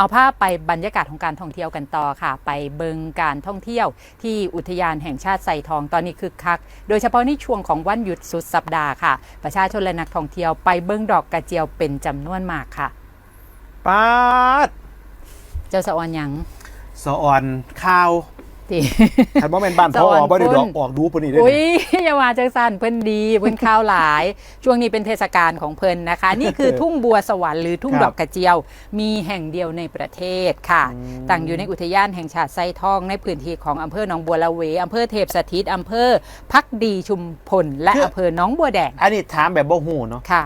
เอาภาพไปบรรยากาศของการท่องเที่ยวกันต่อค่ะ ไปเบิงการท่องเที่ยว ที่อุทยานแห่งชาติไซทองตอนนี้คึกคัก โดยเฉพาะในช่วงของวันหยุดสุดสัปดาห์ค่ะ ประชาชนและนักท่องเที่ยวไปเบิงดอกกระเจียวเป็นจำนวนมากค่ะปาดเจ้าสะออนหยังสะออนข้าว ที่ทันบ่แม่นบ้านพ่อสะออนบ่ได้ดอกคนออกดูปานนี้ได้อุ้ยนี่อย่ามาจังสันเพิ่นดีเพิ่นข้าวหลาย ช่วงนี้เป็นเทศกาลของเพิ่นนะคะ นี่คือทุ่งบัวสวรรค์หรือทุ่งครับดอกกระเจียว มีแห่งเดียวในประเทศค่ะอืมตั้งอยู่ในอุทยานแห่งชาติไซทองในพื้นที่ของอำเภอหนองบัวละเวอำเภอเทพสถิตอำเภอพักดีชุมพลและอำเภอหนองบัวแดงอันนี้ถามแบบบ่ฮู้เนาะค่ะ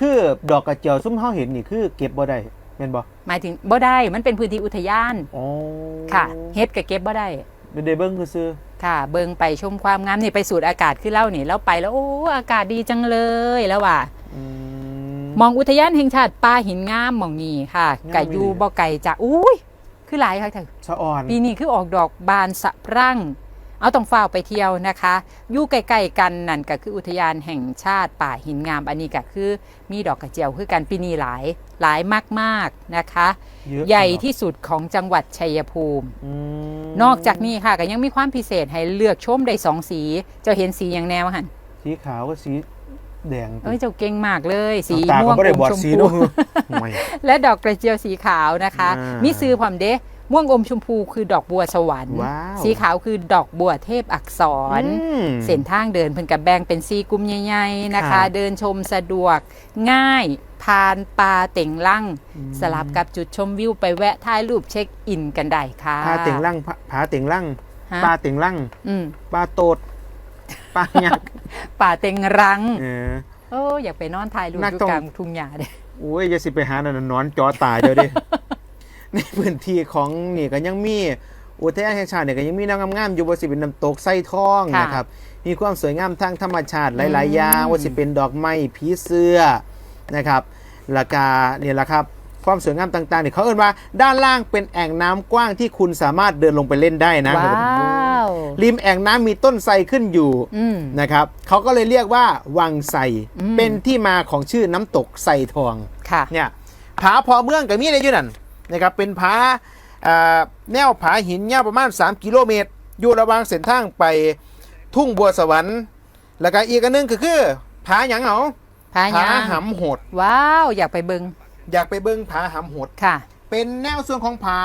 คือดอกกระเจียวซุ่มเฮาเห็นนี่คือ เก็บบ่ได้แม่นบ่หมายถึงบ่ได้มันเป็นพื้นที่อุทยานอ๋อค่ะเฮ็ดกับเก็บบ่ได้ ไม่ได้เบิ่งซื่อค่ะ เบิงไปชมความงามนี่ไปสูดอากาศขึ้นเล่านี่แล้วไปแล้วโอ้อากาศดีจังเลยแล้วว่ะๆอืม มองอุทยานแห่งชาติป่าหินงามหมองนี้ค่ะงามไก่ยูอีหลีบ่ไก่จะอุ้ยคือหลายค่ะเธอสะออน ปีนี้คือออกดอกบานสะพรั่ง เอาต้องฝ้าวไปเที่ยวนะคะอยู่ใกล้ๆกันนั่นก็คืออุทยานแห่งชาติป่าหินงาม อันนี้ก็คือมีดอกกระเจียวคือกันปีนี้หลายหลายมากๆนะคะ เยอะ ใหญ่ที่สุดของจังหวัดชัยภูมิอืมนอกจากนี้ค่ะก็ยังมีความพิเศษให้เลือกชมได้สองสีเจ้าเห็นสีอย่างแนวหันสีขาวกับสีแดงเอ้ยเจ้าเก่งมากเลย สีตาม่ก็วงบ่ได้อมบอดชมสีพู เนาะไม่และดอกกระเจียวสีขาวนะคะ อ่ามี มีซื้อความเด้ ม่วงอมชมพูคือดอกบัวสวรรค์ ว้าวสีขาวคือดอกบัวเทพอักษร อืมเส้นทางเดินเพิ่นกับแบ่งเป็นซีกลุ่มใหญ่ๆนะคะค่ะเดินชมสะดวกง่ายผ่านปลาเต่งลั่งสลับกับจุดชมวิวไปแวะถ่ายรูปเช็คอินกันได้ค่ะผาเต็งลั่งผาผาเต็งลั่งฮะปลาเต็งลั่งอืมปลาโตดปลายักษ์ป่าเต็งรัง เออ โอ้อยากไปนอนถ่ายรูปนักอยู่ต้อง กลางทุ่งหญ้าเด้ โอ้ยจะสิไปหานั่นนะนอนจอตายเดี๋ยวดิ ในพื้นที่ของนี่ก็ยังมีอุทยานแห่งชาติเนี่ยก็ยังมีน้ำงามๆอยู่ว่าสิเป็นน้ำตกไส้ทองค่ะ นะครับ มีความสวยงามทางธรรมชาติหลายอืมๆอย่างว่าสิเป็นดอกไม้ผีเสื้อนะครับราคาเนี่ยแหละครับความสวยงามต่างๆเนี่ยเขาเอ่นว่าด้านล่างเป็นแอ่งน้ำกว้างที่คุณสามารถเดินลงไปเล่นได้นะ ว้าว ริมแอ่งน้ำมีต้นไทรขึ้นอยู่อืม นะครับเขาก็เลยเรียกว่าวังไทรอืม เป็นที่มาของชื่อน้ำตกไทรทองค่ะ เนี่ยผาพอเมืองกับมีอะไรอยู่นั่น นะครับเป็นผาอ่าแนวผาหินยาวประมาณ 3 กิโลเมตร อยู่ระหว่างเส้นทางไปทุ่งบัวสวรรค์แล้วก็อีกอันหนึงก็คือผาหยังเหรอพาผายางหำโหด ว้าวอยากไปเบิงอยากไปเบิ้งผาหำโหดค่ะ เป็นแนวส่วนของผา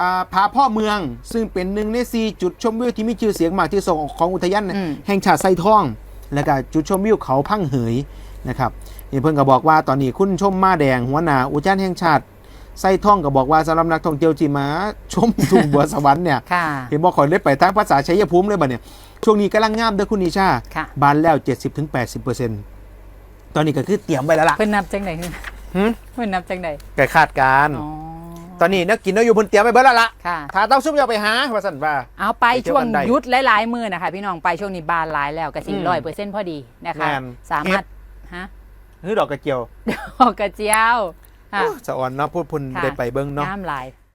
อ่าผาพ่อเมือง ซึ่งเป็นหนึ่งในสี่จุดชมวิวที่มีชื่อเสียงมากที่สุดของอุทยานอืมแห่งชาติไซทอง แล้วก็จุดชมวิวเขาพังเหยนะครับนี่เพิ่นก็บอกว่าตอนนี้คุณชมมาแดงหัวหน้าอุทยานแห่งชาติ ไซทองก็บอกว่าสำหรับนักท่องเที่ยวที่มาชมทุ่งบัวสวรรค์เนี่ยค่ะเห็นบอกขอยเล็บไปทางภาษาชัยภูมิเลยบ่เนี่ยช่วงนี้กำลังงามเด้อคุณนิชาค่ะบานแล้ว 70-80%ตอนนี้ก็คือเตรียมไว้แล้วล่ะเพิ่นนับจังไดหึเพิ่นนับจังไดแกคาดการณ์อ๋อตอนนี้นักกินเนักอยู่เพุ่นเตรียมไว้เบิดแล้วล่ะค่ะถ้าต้องซุ่มอยาไปหาว่าสั่นว่า เอาไปไปเที่ยวช่วงกันได้หยุดหลายๆมือนะคะพี่น้องไปช่วงนี้บานหลายแล้วกระสิอืมร้อยเปอร์เซ็นต์พอดีนะคะแม่นสามารถฮะฮือดอกกระเจียว ดอกกระเจียว ค่ะโอ้สะอ่อนเนาะพูดพุ่นค่ะ ได้ไปเบิ้งเนาะ น้ำลาย